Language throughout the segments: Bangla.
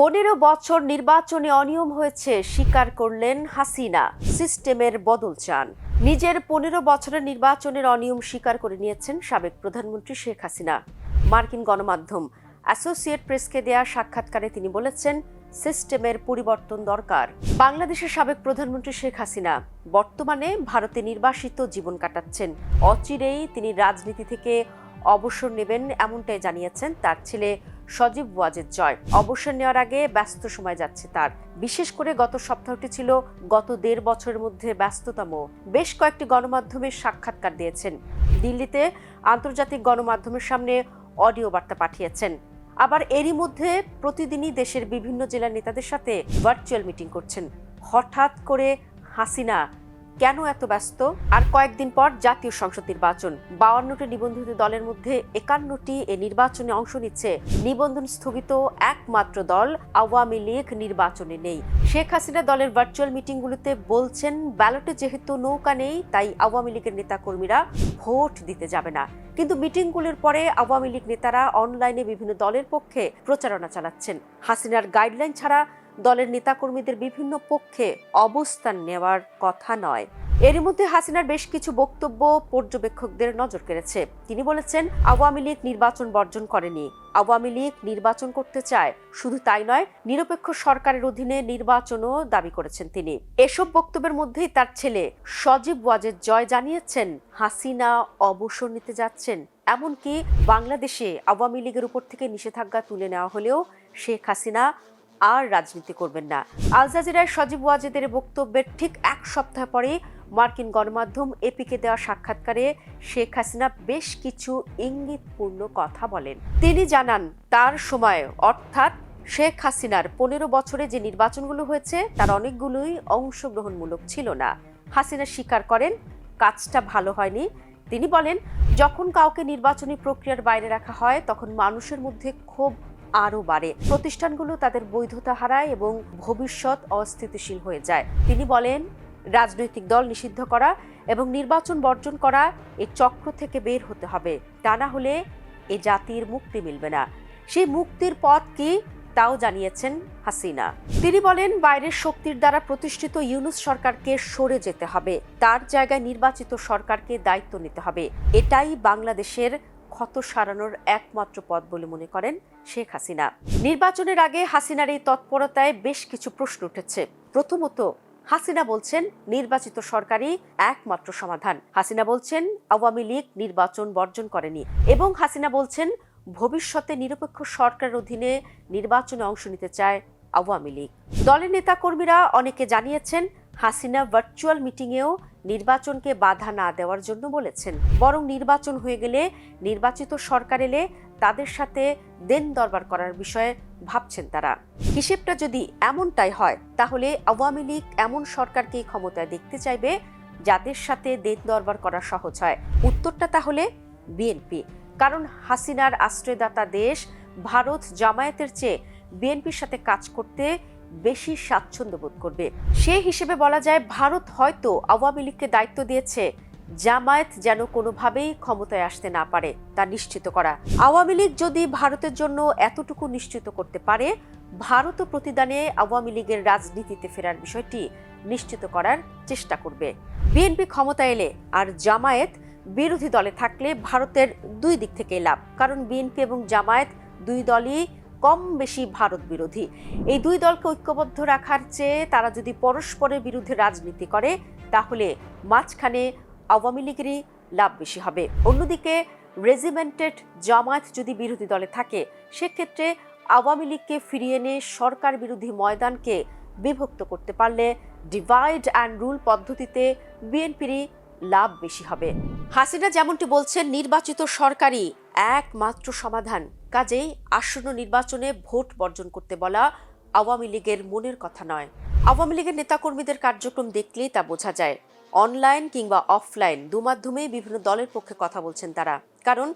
পনেরো বছর নির্বাচনে অনিয়ম হয়েছে, স্বীকার করলেন হাসিনা। সিস্টেমের বদল চান। নিজের পনেরো বছরের নির্বাচনের অনিয়ম স্বীকার করে নিয়েছেন সাবেক প্রধানমন্ত্রী শেখ হাসিনা। মার্কিন গণমাধ্যম অ্যাসোসিয়েট প্রেসকে দেয়া সাক্ষাৎকারে তিনি বলেছেন, সিস্টেমের পরিবর্তন দরকার। বাংলাদেশের সাবেক প্রধানমন্ত্রী শেখ হাসিনা বর্তমানে ভারতে নির্বাসিত জীবন কাটাচ্ছেন। অচিরেই তিনি রাজনীতি থেকে অবসর নেবেন এমনটাই জানিয়েছেন তার ছেলে সজীব ওয়াজেদ জয়। অবসর নেওয়ার আগে ব্যস্ত সময় যাচ্ছে তার। বিশেষ করে গত সপ্তাহটি ছিল গত দেড় বছরের মধ্যে ব্যস্ততম। বেশ কয়েকটি গণমাধ্যমের সাক্ষাৎকার দিয়েছেন। দিল্লিতে আন্তর্জাতিক গণমাধ্যমের সামনে অডিও বার্তা পাঠিয়েছেন। আবার এরই মধ্যে প্রতিদিনই দেশের বিভিন্ন জেলার নেতাদের সাথে ভার্চুয়াল মিটিং করছেন। হঠাৎ করে হাসিনা কেন এত ব্যস্ত? আর কয়েকদিন পর জাতীয় সংসদ নির্বাচন। বাউান্নটি নিবন্ধিত দলের মধ্যে একান্নটি এ নির্বাচনে অংশ নিচ্ছে। নিবন্ধন স্থগিত একমাত্র দল আওয়ামী লীগ নির্বাচনে নেই। শেখ হাসিনা দলের ভার্চুয়াল মিটিংগুলোতে বলছেন, ব্যালটে যেহেতু নৌকা নেই, তাই আওয়ামী লীগের নেতাকর্মীরা ভোট দিতে যাবে না। কিন্তু মিটিংগুলোর পরে আওয়ামী লীগ নেতারা অনলাইনে বিভিন্ন দলের পক্ষে প্রচারণা চালাচ্ছেন। হাসিনার গাইডলাইন ছাড়া দলের নেতাকর্মীদের বিভিন্ন পক্ষে অবস্থান নেওয়ার কথা নয়। এরই মধ্যে হাসিনার বেশ কিছু বক্তব্য পর্যবেক্ষকদের নজর কেড়েছে। তিনি বলেছেন, আওয়ামী লীগ নির্বাচন বর্জন করেনি। আওয়ামী লীগ নির্বাচন করতে চায়। শুধু তাই নয়, নিরপেক্ষ সরকারের অধীনে নির্বাচনও দাবি করেছেন তিনি। এসব বক্তব্যের মধ্যেই তার ছেলে সজীব ওয়াজেদ জয় জানিয়েছেন, হাসিনা অবসর নিতে যাচ্ছেন। এমনকি বাংলাদেশে আওয়ামী লীগের উপর থেকে নিষেধাজ্ঞা তুলে নেওয়া হলেও শেখ হাসিনা আর রাজনীতি করবেন না। আল জাজিরায় সজীব ওয়াজেদের বক্তব্যের ঠিক এক সপ্তাহ পরে মার্কিন গণমাধ্যম এপিকে দেওয়া সাক্ষাৎকারে শেখ হাসিনা বেশ কিছু ইঙ্গিতপূর্ণ কথা বলেন। তিনি জানান, তার সময় অর্থাৎ শেখ হাসিনার পনেরো বছরে যে নির্বাচনগুলো হয়েছে, তার অনেকগুলোই অংশগ্রহণমূলক ছিল না। হাসিনা স্বীকার করেন, কাজটা ভালো হয়নি। তিনি বলেন, যখন কাউকে নির্বাচনী প্রক্রিয়ার বাইরে রাখা হয়, তখন মানুষের মধ্যে ক্ষোভ আরও বাড়ে। প্রতিষ্ঠানগুলো তাদের বৈধতা হারায় এবং ভবিষ্যৎ অস্থিতিশীল হয়ে যায়। তিনি বলেন, রাজনৈতিক দল নিষিদ্ধ করা এবং নির্বাচন বর্জন করা এই চক্র থেকে বের হতে হবে। তা না হলে এ জাতির মুক্তি মিলবে না। সেই মুক্তির পথ কি তাও জানিয়েছেন হাসিনা। তিনি বলেন, বাইরের শক্তির দ্বারা প্রতিষ্ঠিত ইউনুস সরকারকে সরে যেতে হবে। তার জায়গায় নির্বাচিত সরকারকে দায়িত্ব নিতে হবে। এটাই বাংলাদেশের ক্ষত সারানোর একমাত্র পথ বলে মনে করেন শেখ হাসিনা। নির্বাচনের আগে হাসিনার এই তৎপরতায় বেশ কিছু প্রশ্ন উঠেছে। প্রথমত, হাসিনা বলছেন, নির্বাচিত সরকারই একমাত্র সমাধান। হাসিনা বলছেন, আওয়ামী লীগ নির্বাচন বর্জন করেনি। এবং হাসিনা বলছেন, ভবিষ্যতে নিরপেক্ষ সরকারের অধীনে নির্বাচনে অংশ নিতে চায় আওয়ামী লীগ। দলের নেতাকর্মীরা অনেকে জানিয়েছেন হাসিনা ভার্চুয়াল মিটিংয়েও নির্বাচনকে বাধা না দেওয়ার জন্য বলেছেন। বরং নির্বাচন হয়ে গেলে নির্বাচিত সরকার এলে তাদের সাথে দেন দরবার করার বিষয়ে ভাবছেন তারা। হিসেবটা যদি এমনটাই হয়, তাহলে আওয়ামী লীগ এমন সরকারকেই ক্ষমতায় দেখতে চাইবে, যাদের সাথে দেন দরবার করা সহজ হয়। উত্তরটা তাহলে বিএনপি। কারণ হাসিনার আশ্রয়দাতা দেশ ভারত জামায়াতের চেয়ে বিএনপির সাথে কাজ করতে বেশি স্বাচ্ছন্দ্য বোধ করবে। সে হিসেবে বলা যায় ভারত হয়তো আওয়ামী লীগকে দায়িত্ব দিয়েছে, জামায়াত যেন কোনোভাবেই ক্ষমতায় আসতে না পারে তা নিশ্চিত করা। আওয়ামী লীগ যদি ভারতের জন্য এতটুকু নিশ্চিত করতে পারে ভারতও প্রতিদানে আওয়ামী লীগের রাজনীতিতে ফেরার বিষয়টি নিশ্চিত করার চেষ্টা করবে। বিএনপি ক্ষমতা এলে আর জামায়াত বিরোধী দলে থাকলে ভারতের দুই দিক থেকে লাভ, কারণ বিএনপি এবং জামায়াত দুই দলই কম বেশি ভারত বিরোধী। এই দুই দলকে ঐক্যবদ্ধ রাখার চেয়ে তারা যদি পরস্পরের বিরুদ্ধে রাজনীতি করে, তাহলে মাঝখানে আওয়ামী লীগেরই লাভ বেশি হবে। অন্যদিকে রেজিমেন্টেড জামায়াত যদি বিরোধী দলে থাকে, সেক্ষেত্রে আওয়ামী লীগকে ফিরিয়ে এনে সরকার বিরোধী ময়দানকে বিভক্ত করতে পারলে ডিভাইড অ্যান্ড রুল পদ্ধতিতে বিএনপিরই লাভ বেশি হবে। হাসিনা যেমনটি বলছেন, নির্বাচিত সরকারই একমাত্র সমাধান। কাজেই আসন্ন নির্বাচনে ভোট বর্জন করতে বলা আওয়ামী লীগের মনের কথা নয়। আওয়ামী লীগের নেতাকর্মীদের কার্যক্রম দেখলেই তা বোঝা যায়। অনলাইন কিংবা অফলাইন দু মাধ্যমেই বিভিন্ন দলের পক্ষে কথা বলছেন তারা। কারণ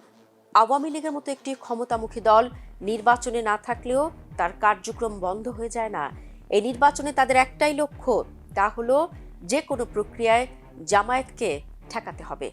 আওয়ামী লীগের মতো একটি ক্ষমতামুখী দল নির্বাচনে না থাকলেও তার কার্যক্রম বন্ধ হয়ে যায় না। এই নির্বাচনে তাদের একটাই লক্ষ্য, তা হলো যে কোনো প্রক্রিয়ায় জামায়াতকে ঠেকাতে হবে।